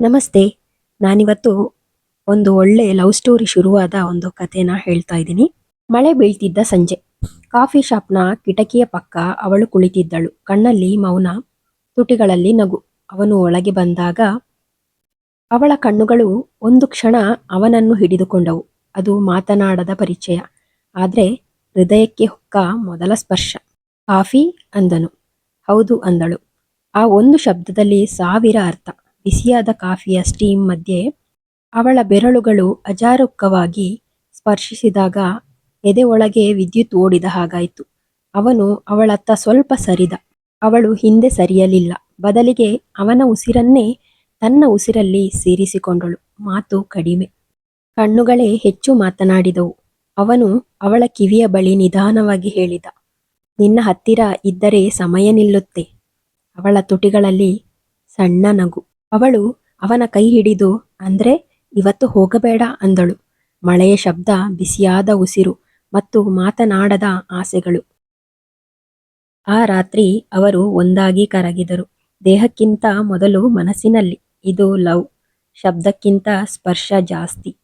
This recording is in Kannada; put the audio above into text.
ನಮಸ್ತೆ. ನಾನಿವತ್ತು ಒಂದು ಒಳ್ಳೆ ಲವ್ ಸ್ಟೋರಿ ಶುರುವಾದ ಒಂದು ಕಥೆನ ಹೇಳ್ತಾ ಇದ್ದೀನಿ. ಮಳೆ ಬೀಳ್ತಿದ್ದ ಸಂಜೆ. ಕಾಫಿ ಶಾಪ್ನ ಕಿಟಕಿಯ ಪಕ್ಕ ಅವಳು ಕುಳಿತಿದ್ದಳು. ಕಣ್ಣಲ್ಲಿ ಮೌನ, ತುಟಿಗಳಲ್ಲಿ ನಗು. ಅವನು ಒಳಗೆ ಬಂದಾಗ ಅವಳ ಕಣ್ಣುಗಳು ಒಂದು ಕ್ಷಣ ಅವನನ್ನು ಹಿಡಿದುಕೊಂಡವು. ಅದು ಮಾತನಾಡದ ಪರಿಚಯ. ಆದ್ರೆ ಹೃದಯಕ್ಕೆ ಹೊಕ್ಕ ಮೊದಲ ಸ್ಪರ್ಶ. ಕಾಫಿ ಅಂದನು. ಹೌದು ಅಂದಳು. ಆ ಒಂದು ಶಬ್ದದಲ್ಲಿ ಸಾವಿರ ಅರ್ಥ. ಬಿಸಿಯಾದ ಕಾಫಿಯ ಸ್ಟೀಮ್ ಮಧ್ಯೆ ಅವಳ ಬೆರಳುಗಳು ಅಜಾರೂಕವಾಗಿ ಸ್ಪರ್ಶಿಸಿದಾಗ ಎದೆ ಒಳಗೆ ವಿದ್ಯುತ್ ಓಡಿದ ಹಾಗಾಯಿತು. ಅವನು ಅವಳತ್ತ ಸ್ವಲ್ಪ ಸರಿದ. ಅವಳು ಹಿಂದೆ ಸರಿಯಲಿಲ್ಲ. ಬದಲಿಗೆ ಅವನ ಉಸಿರನ್ನೇ ತನ್ನ ಉಸಿರಲ್ಲಿ ಸೇರಿಸಿಕೊಂಡಳು. ಮಾತು ಕಡಿಮೆ. ಕಣ್ಣುಗಳೇ ಹೆಚ್ಚು ಮಾತನಾಡಿದವು. ಅವನು ಅವಳ ಕಿವಿಯ ಬಳಿ ನಿಧಾನವಾಗಿ ಹೇಳಿದ, ನಿನ್ನ ಹತ್ತಿರ ಇದ್ದರೆ ಸಮಯ ನಿಲ್ಲುತ್ತೆ. ಅವಳ ತುಟಿಗಳಲ್ಲಿ ಸಣ್ಣ ನಗು. ಅವಳು ಅವನ ಕೈ ಹಿಡಿದು, ಅಂದ್ರೆ ಇವತ್ತು ಹೋಗಬೇಡ ಅಂದಳು. ಮಳೆಯ ಶಬ್ದ ಬಿಸಿಯಾದ ಉಸಿರು ಮತ್ತು ಮಾತನಾಡದ ಆಸೆಗಳು. ಆ ರಾತ್ರಿ ಅವರು ಒಂದಾಗಿ ಕರಗಿದರು. ದೇಹಕ್ಕಿಂತ ಮೊದಲು ಮನಸ್ಸಿನಲ್ಲಿ ಇದು ಲವ್, ಶಬ್ದಕ್ಕಿಂತ ಸ್ಪರ್ಶ ಜಾಸ್ತಿ.